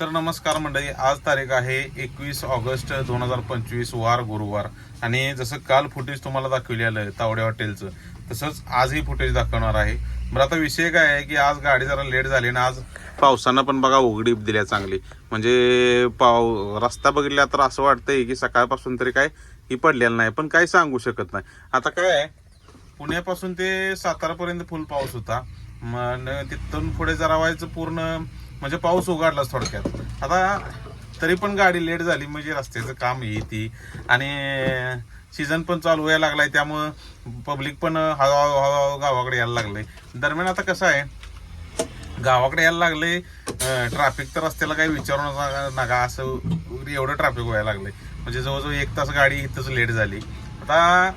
तर नमस्कार मंडळी आज तारीख आहे एकवीस ऑगस्ट दोन हजार पंचवीस वार गुरुवार. आणि जसं काल फुटेज तुम्हाला दाखवलेलं तावडे हॉटेलचं तसंच आजही फुटेज दाखवणार आहे. बरं आता विषय काय आहे की आज गाडी जरा लेट झाली ना आज पावसानं पण बघा उघडी दिल्या चांगली. म्हणजे पाव रस्ता बघितला तर असं वाटतंय की सकाळपासून तरी काय ही पडलेलं नाही पण काही सांगू शकत नाही. आता काय आहे पुण्यापासून ते सातारापर्यंत फुल पाऊस होता. मग तिथून पुढे जरा व्हायचं पूर्ण म्हणजे पाऊस उघडलाच थोडक्यात. आता तरी पण गाडी लेट झाली म्हणजे रस्त्याचं काम येते आणि सीझन पण चालू व्हायला लागलाय त्यामुळं पब्लिक पण हळूहळू हळूहळू गावाकडे यायला लागले दरम्यान आता कसं आहे गावाकडे यायला लागले ट्रॅफिक तर रस्त्याला काही विचारू नका नका असं एवढं ट्रॅफिक व्हायला लागले म्हणजे जवळजवळ एक तास गाडी इथंच लेट झाली. आता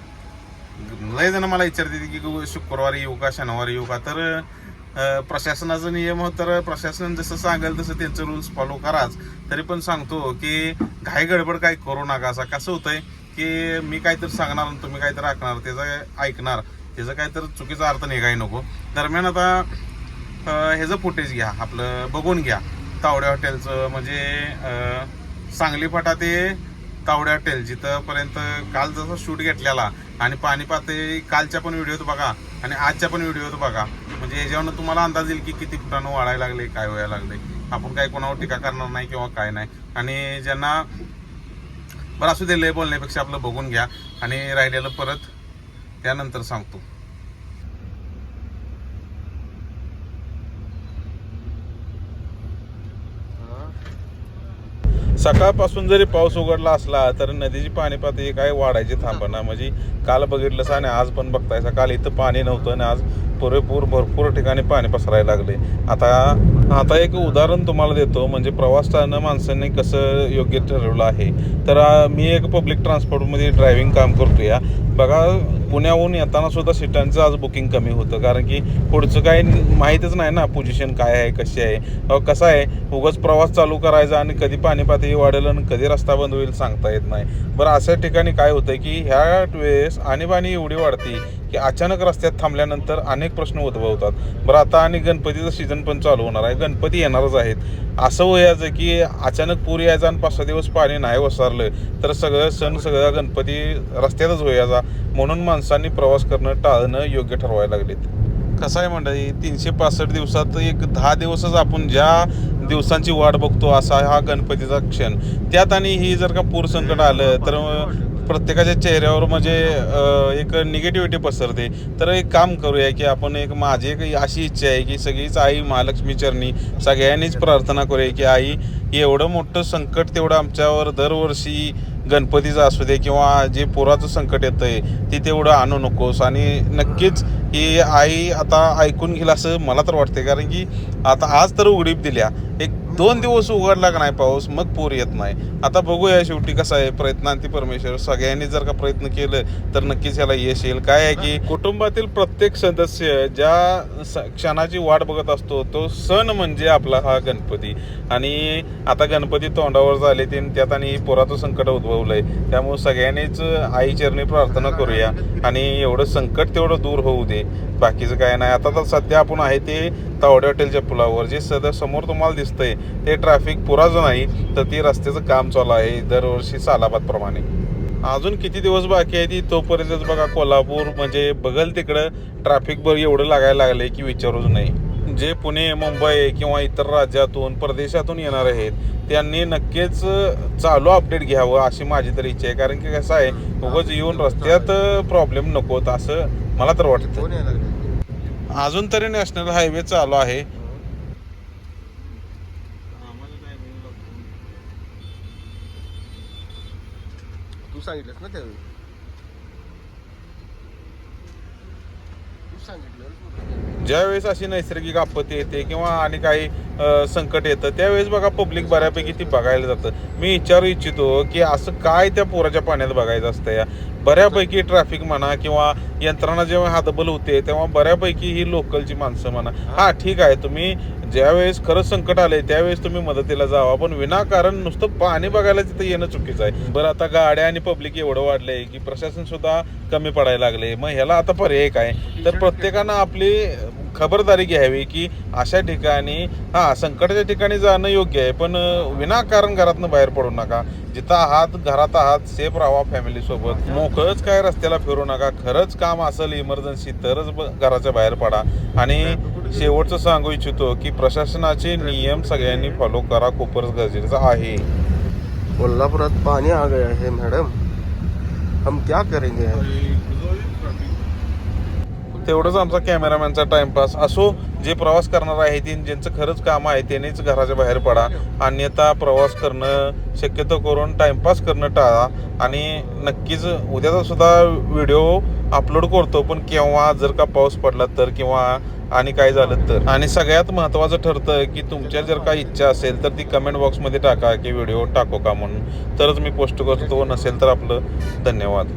लय जण मला विचारते की शुक्रवारी येऊ का शनिवारी येऊ का? तर प्रशासनाचा नियम तर प्रशासन जसं सांगेल तसं त्यांचं रूल्स फॉलो कराच. तरी पण सांगतो की घाई गडबड काय करू नका. असा कसं होतंय की मी काहीतरी सांगणार आणि तुम्ही काहीतरी ऐकणार त्याचं ऐकणार. त्याचं काहीतरी चुकीचा अर्थ निघाय नको. दरम्यान आता ह्याचं फुटेज घ्या आपलं बघून घ्या. तावडे हॉटेलचं म्हणजे सांगली फाटा ते तावडे हॉटेल जिथंपर्यंत काल जसं शूट घेतलेला आणि पाणी पातळी कालच्या पण व्हिडिओत बघा आणि आजच्या पण व्हिडिओत बघा. म्हणजे याच्यावरनं तुम्हाला अंदाज येईल की किती फुटानं वाढायला लागले काय व्हायला लागले. आपण काय कोणावर टीका करणार नाही किंवा काय नाही. आणि ज्यांना बरं असू दे लय बोलण्यापेक्षा आपलं बघून घ्या. आणि राहिलेलं परत त्यानंतर सांगतो. सकाळपासून जरी पाऊस उघडला असला तर नदीची पाणी पातळी काय वाढायची थांबना म्हणजे काल बघितलंस आणि आज पण बघताय. काल इथं पाणी नव्हतं आणि आज पुरेपूर भरपूर ठिकाणी पाणी पसरायला लागले. आता आता एक उदाहरण तुम्हाला देतो. म्हणजे प्रवास टाळणं माणसांनी कसं योग्य ठरवलं आहे. तर मी एक पब्लिक ट्रान्सपोर्टमध्ये ड्रायव्हिंग काम करतो या बघा पुण्याहून येताना सुद्धा सीटांचं आज बुकिंग कमी होतं. कारण की पुढचं काही माहीतच नाही ना पोझिशन काय आहे कशी आहे. कसं आहे उगाच प्रवास चालू करायचा आणि कधी पाणी पातळी वाढेल आणि कधी रस्ता बंद होईल सांगता येत नाही. बरं अशा ठिकाणी काय होतं की ह्या वेळेस आणीबाणी एवढी वाढते की अचानक रस्त्यात थांबल्यानंतर अनेक प्रश्न उद्भवतात. बरं आता आणि गणपतीचं सीझन पण चालू होणार आहे. गणपती येणारच आहेत. असं व्हायचं की अचानक पूर यायचा आणि पाच सहा दिवस पाणी नाही वसारलं तर सगळं सण सगळा गणपती रस्त्यातच व्हायचा म्हणून माणसांनी प्रवास करणं टाळणं योग्य ठरवायला लागलेत. कसं आहे मंडळी तीनशे पासष्ट दिवसात एक दहा दिवसच आपण ज्या दिवसांची वाट बघतो असा हा गणपतीचा क्षण. त्यात आणि ही जर का पूर संकट आलं तर प्रत्येकाच्या चेहऱ्यावर म्हणजे एक निगेटिव्हिटी पसरते. तर एक काम करूया की आपण एक माझी एक अशी इच्छा आहे की सगळीच आई महालक्ष्मी चरणी सगळ्यांनीच प्रार्थना करूया की आई एवढं मोठं संकट तेवढं आमच्यावर दरवर्षी गणपतीचं असू दे किंवा जे पुराचं संकट येतंय ते तेवढं आणू नकोस. आणि नक्कीच ही आई आता ऐकून घेईल असं मला तर वाटते कारण की आता आज तर उघडीप दिल्या. एक दोन दिवस उघडला का नाही पाऊस मग पूर येत नाही. आता बघूया शेवटी कसं आहे प्रयत्नांती परमेश्वर सगळ्यांनी जर का प्रयत्न केलं तर नक्कीच याला यश येईल. काय आहे की कुटुंबातील प्रत्येक सदस्य ज्या स- क्षणाची वाट बघत असतो तो सण म्हणजे आपला हा गणपती. आणि आता गणपती तोंडावर झाले ते त्यात आणि पुराचं संकट उद्भवलंय. त्यामुळे सगळ्यांनीच आई चरणी प्रार्थना करूया. आणि एवढं संकट तेवढं दूर होऊ दे. बाकीचं काय नाही. आता तर सध्या आपण आहे ते तावडे हॉटेलच्या पुलावर जे सध्या समोर तुम्हाला दिसतंय ते ट्रॅफिक पुराचं नाही तर ते रस्त्याचं काम चालू आहे दरवर्षी सालाबादप्रमाणे. अजून किती दिवस बाकी आहे ती? तोपर्यंतच बघा कोल्हापूर म्हणजे बघल तिकडं ट्रॅफिक भर एवढं लागायला लागलंय की विचारूच नाही. जे पुणे मुंबई किंवा इतर राज्यातून परदेशातून येणार आहेत त्यांनी नक्कीच चालू अपडेट घ्यावं अशी माझी तर इच्छा आहे. कारण की कसं आहे उगच येऊन रस्त्यात प्रॉब्लेम नकोत असं मला तर वाटतं. अजून तरी नॅशनल हायवे चालू आहे. तू सांगितलंस ना त्यावेळी. तू सांगितलं ज्यावेळेस अशी नैसर्गिक आपत्ती येते किंवा आणि काही संकट येतं त्यावेळेस बघा पब्लिक बऱ्यापैकी ती बघायला जातं. मी विचारू इच्छितो की असं काय त्या पुराच्या पाण्यात बघायचं असतं या? बऱ्यापैकी ट्रॅफिक म्हणा किंवा यंत्रणा जेव्हा हातबल होते तेव्हा बऱ्यापैकी ही लोकलची माणसं म्हणा. हा. ठीक आहे तुम्ही ज्यावेळेस खरंच संकट आलंय त्यावेळेस तुम्ही मदतीला जावा. पण विनाकारण नुसतं पाणी बघायला तिथं येणं चुकीचं आहे. बरं आता गाड्या आणि पब्लिक एवढं वाढलंय की प्रशासन सुद्धा कमी पडायला लागले मग ह्याला आता पर्याय काय? तर प्रत्येकानं आपली खबरदारी घ्यावी की अशा ठिकाणी हा संकटाच्या ठिकाणी जाणं योग्य आहे पण विनाकारण घरातनं बाहेर पडू नका. जिथं आहात घरात आहात सेफ राहा फॅमिली सोबत. मोकळच काय रस्त्याला फिरू नका. खरंच काम असेल इमर्जन्सी तरच ब- घराच्या बाहेर पडा. आणि शेवटचं सांगू इच्छितो की प्रशासनाचे नियम सगळ्यांनी फॉलो करा. खूपच गरजेचं आहे. कोल्हापुरात पानी आ गया है मैडम. हम क्या करेंगे? तेवढंच आमचा कॅमेरामॅनचा टाइमपास असो जे प्रवास करणार आहे ते ज्यांचं खरंच काम आहे त्यांनीच घराच्या बाहेर पडा. अन्यथा प्रवास करणं शक्यतो करून टाइमपास करणं टाळा. आणि नक्कीच उद्याचा सुद्धा व्हिडिओ अपलोड करतो पण केव्हा जर का पाऊस पडला तर किंवा आणि काय झालं तर. आणि सगळ्यात महत्त्वाचं ठरतं की तुमच्या जर का इच्छा असेल तर ती कमेंट बॉक्समध्ये टाका की व्हिडिओ टाको का म्हणून. तरच मी पोस्ट करतो नसेल तर आपलं. धन्यवाद.